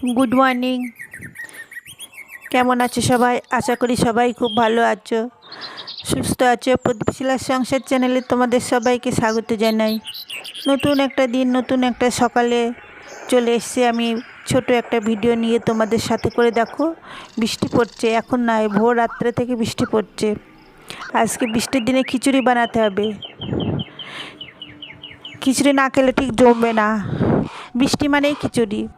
Good morning কেমন আছো সবাই? আশা করি সবাই খুব ভালো আছো। সুস্থ আছো। প্রদীপশিলার সংসার চ্যানেলে তোমাদের সবাইকে স্বাগত জানাই। নতুন একটা দিন, নতুন একটা সকালে চলে এসেছি আমি। ছোট একটা ভিডিও নিয়ে তোমাদের সাথে করে দেখো। বৃষ্টি পড়ছে। এখন নয়, ভোর রাত্রে থেকে বৃষ্টি পড়ছে। আজকে বৃষ্টির দিনে খিচুড়ি বানাতে হবে। খিচুড়ি না খেলে ঠিক জমবে না। বৃষ্টি মানেই খিচুড়ি।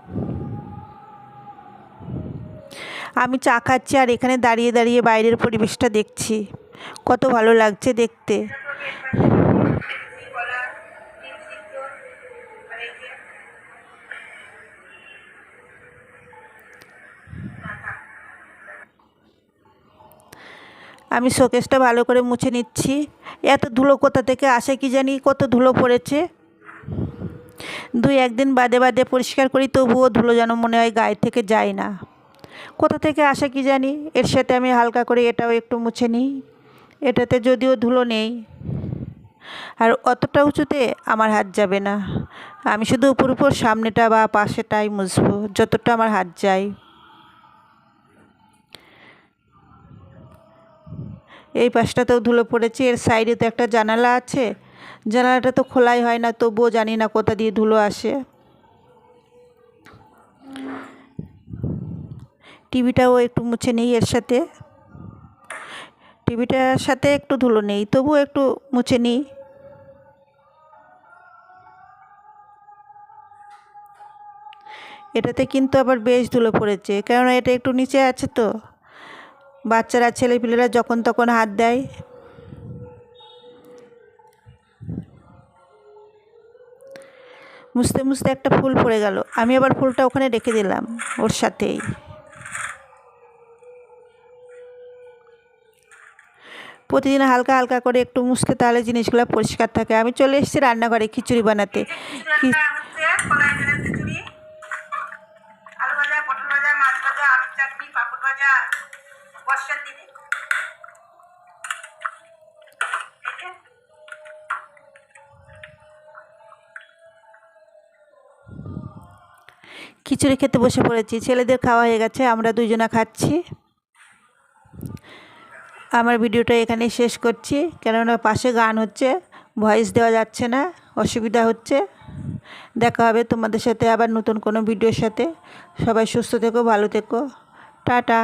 আমি চা খাচ্ছি আর এখানে দাঁড়িয়ে দাঁড়িয়ে বাইরের পরিবেশটা দেখছি। কত ভালো লাগছে দেখতে। আমি শোকেসটা ভালো করে মুছে নিচ্ছি। এত ধুলো কোথা থেকে আসে কি জানি, কত ধুলো পড়েছে। দুই একদিন বাদে বাদে পরিষ্কার করি, তবুও ধুলো যেন মনে হয় গায়ে থেকে যায় না। কোথা থেকে আসে কি জানি? এর সাথে আমি হালকা করে এটাও একটু মুছে নিই। এটাতে যদিও ধুলো নেই। আর অতটা উঁচুতে আমার হাত যাবে না। আমি শুধু উপর উপর সামনেটা বা পাশেটাই মুছবো, যতটা আমার হাত যায়। এই পাশটাতেও ধুলো পড়েছে। এর সাইডে তো একটা জানালা আছে। জানালাটা তো খোলাই হয় না, তবুও জানি না কোথা দিয়ে ধুলো আসে। টিভিটাও একটু মুছে নেই এর সাথে। টিভিটার সাথে একটু ধুলো নেই, তবুও একটু মুছে নিই। এটাতে কিন্তু আবার বেশ ধুলো পড়েছে, কেননা এটা একটু নিচে আছে তো। বাচ্চারা, ছেলেপিলেরা যখন তখন হাত দেয়। মুছতে মুছতে একটা ফুল পড়ে গেল, আমি আবার ফুলটা ওখানে রেখে দিলাম ওর সাথেই। প্রতিদিন হালকা হালকা করে একটু মুছতে তাহলে জিনিসগুলো পরিষ্কার থাকে। আমি চলে এসেছি রান্নাঘরে খিচুড়ি বানাতে। খিচুড়ি খেতে বসে পড়েছি। ছেলেদের খাওয়া হয়ে গেছে, আমরা দুজনা খাচ্ছি। আমার ভিডিওটা এখানে শেষ করছি। কেননা পাশে গান হচ্ছে ভয়েস দেওয়া যাচ্ছে না, অসুবিধা হচ্ছে। দেখা হবে তোমাদের সাথে আবার নতুন কোনো ভিডিওর সাথে। সবাই সুস্থ থেকো, ভালো থেকো। টাটা।